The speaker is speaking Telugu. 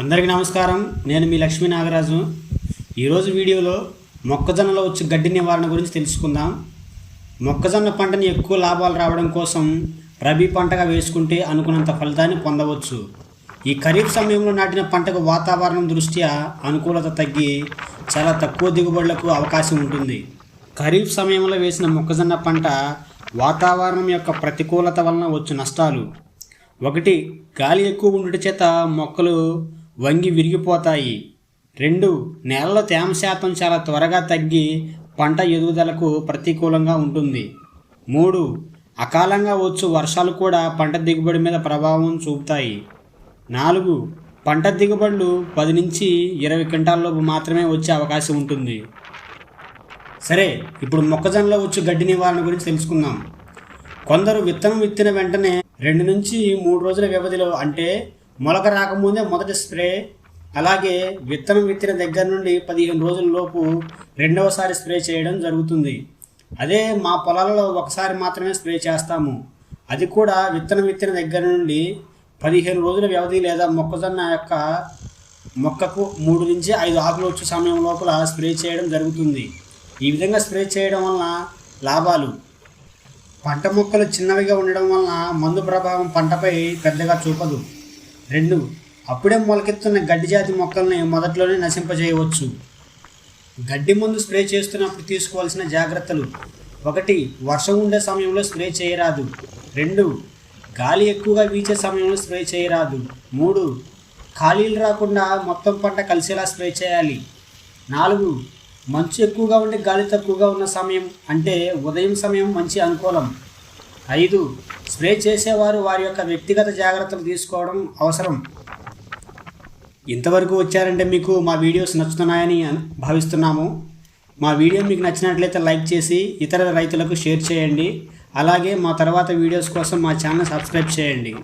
అందరికీ నమస్కారం. నేను మీ లక్ష్మీ నాగరాజు. ఈరోజు వీడియోలో మొక్కజొన్నలో వచ్చే గడ్డి నివారణ గురించి తెలుసుకుందాం. మొక్కజొన్న పంటని ఎక్కువ లాభాలు రావడం కోసం రబీ పంటగా వేసుకుంటే అనుకున్నంత ఫలితాన్ని పొందవచ్చు. ఈ ఖరీఫ్ సమయంలో నాటిన పంటకు వాతావరణం దృష్ట్యా అనుకూలత తగ్గి చాలా తక్కువ దిగుబడులకు అవకాశం ఉంటుంది. ఖరీఫ్ సమయంలో వేసిన మొక్కజొన్న పంట వాతావరణం యొక్క ప్రతికూలత వలన వచ్చు నష్టాలు. ఒకటి గాలి ఎక్కువ ఉండటం చేత మొక్కలు వంగి విరిగిపోతాయి. రెండు నేలలో తేమ శాతం చాలా త్వరగా తగ్గి పంట ఎదుగుదలకు ప్రతికూలంగా ఉంటుంది. మూడు అకాలంగా వచ్చు వర్షాలు కూడా పంట దిగుబడి మీద ప్రభావం చూపుతాయి. నాలుగు పంట దిగుబడులు పది నుంచి ఇరవై క్వింటాల్లోపు మాత్రమే వచ్చే అవకాశం ఉంటుంది. సరే ఇప్పుడు మొక్కజొన్నలో వచ్చి గడ్డి నివారణ గురించి తెలుసుకుందాం. కొందరు విత్తనం విత్తిన వెంటనే రెండు నుంచి మూడు రోజుల వ్యవధిలో అంటే మొలక రాకముందే మొదటి స్ప్రే అలాగే విత్తనం విత్తిన దగ్గర నుండి పదిహేను రోజుల్లోపు రెండవసారి స్ప్రే చేయడం జరుగుతుంది. అదే మా పొలాలలో ఒకసారి మాత్రమే స్ప్రే చేస్తాము. అది కూడా విత్తనం విత్తిన దగ్గర నుండి పదిహేను రోజుల వ్యవధి లేదా మొక్కజొన్న యొక్క మొక్కకు మూడు నుంచి ఐదు ఆకులు వచ్చే సమయం లోపల స్ప్రే చేయడం జరుగుతుంది. ఈ విధంగా స్ప్రే చేయడం వలన లాభాలు. పంట మొక్కలు చిన్నవిగా ఉండడం వలన మందు ప్రభావం పంటపై పెద్దగా చూపదు. రెండు అప్పుడే మొలకెత్తున్న గడ్డి జాతి మొక్కల్ని మొదట్లోనే నశింపజేయవచ్చు. గడ్డి మందు స్ప్రే చేస్తున్నప్పుడు తీసుకోవాల్సిన జాగ్రత్తలు. ఒకటి వర్షం ఉండే సమయంలో స్ప్రే చేయరాదు. రెండు గాలి ఎక్కువగా వీచే సమయంలో స్ప్రే చేయరాదు. మూడు ఖాళీలు రాకుండా మొత్తం పంట కలిసేలా స్ప్రే చేయాలి. నాలుగు మంచు ఎక్కువగా ఉంటే గాలి తక్కువగా ఉన్న సమయం అంటే ఉదయం సమయం మంచి అనుకూలం. ఐదు. స్ప్రే చేసేవారు వారి యొక్క వ్యక్తిగత జాగ్రత్తలు తీసుకోవడం అవసరం. ఇంతవరకు వచ్చారంటే మీకు మా వీడియోస్ నచ్చుతున్నాయని భావిస్తున్నాము. మా వీడియో మీకు నచ్చినట్లయితే లైక్ చేసి ఇతర రైతులకు షేర్ చేయండి. అలాగే మా తర్వాత వీడియోస్ కోసం మా ఛానల్ సబ్స్క్రైబ్ చేయండి.